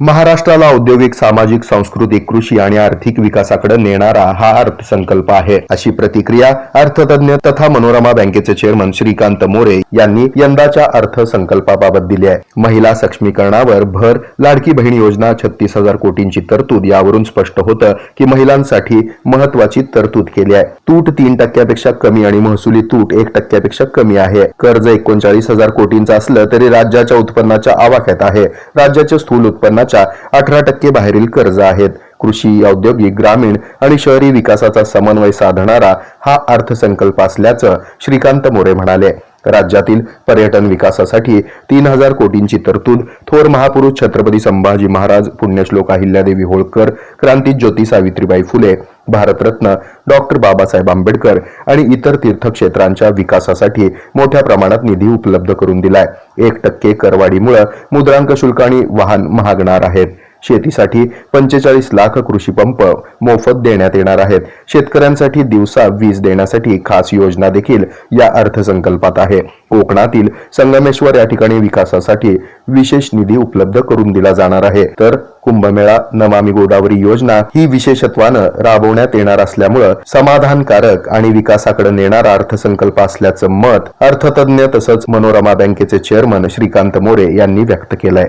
महाराष्ट्राला औद्योगिक सामाजिक सांस्कृतिक कृषी आणि आर्थिक विकासाकडे नेणारा हा अर्थसंकल्प आहे. अशी प्रतिक्रिया अर्थतज्ञ तथा मनोरमा बँकेचे चेअरमन श्रीकांत मोरे यांनी यंदाच्या अर्थसंकल्पाबाबत दिली आहे. महिला सक्षमीकरणावर भर लाडकी बहीण योजना छत्तीस हजार कोटींची तरतूद यावरून स्पष्ट होतं की महिलांसाठी महत्वाची तरतूद केली आहे. तूट तीन टक्क्यापेक्षा कमी आणि महसुली तूट एक टक्क्यापेक्षा कमी आहे. कर्ज एकोणचाळीस हजार कोटींचं असलं तरी राज्याच्या उत्पन्नाच्या आवाक्यात आहे. राज्याच्या स्थूल उत्पन्न उत्पन्नाच्या अठरा टक्के बाहेरील कर्ज आहेत. कृषी औद्योगिक ग्रामीण आणि शहरी विकासाचा समन्वय साधणारा हा अर्थसंकल्प असल्याचं श्रीकांत मोरे म्हणाले. राज्यातील पर्यटन विकासासाठी तीन हजार कोटींची तरतूद. थोर महापुरुष छत्रपती संभाजी महाराज पुण्यश्लोक अहिल्यादेवी होळकर क्रांती ज्योती सावित्रीबाई फुले भारतरत्न डॉक्टर बाबासाहेब आंबेडकर आणि इतर तीर्थक्षेत्रांच्या विकासासाठी मोठ्या प्रमाणात निधी उपलब्ध करून दिलाय. एक टक्के करवाढीमुळे मुद्रांक शुल्क आणि वाहन महागणार आहेत. शेतीसाठी पंचेचाळीस लाख कृषी पंप मोफत देण्यात येणार आहेत. शेतकऱ्यांसाठी दिवसा वीज देण्यासाठी खास योजना देखील या अर्थसंकल्पात आहे. कोकणातील संगमेश्वर या ठिकाणी विकासासाठी विशेष निधी उपलब्ध करून दिला जाणार आहे. तर कुंभमेळा नमामी गोदावरी योजना ही विशेषत्वानं राबवण्यात येणार असल्यामुळं समाधानकारक आणि विकासाकडे नेणारा अर्थसंकल्प असल्याचं मत अर्थतज्ञ तसंच मनोरमा बँकेचे चेअरमन श्रीकांत मोरे यांनी व्यक्त केलंय.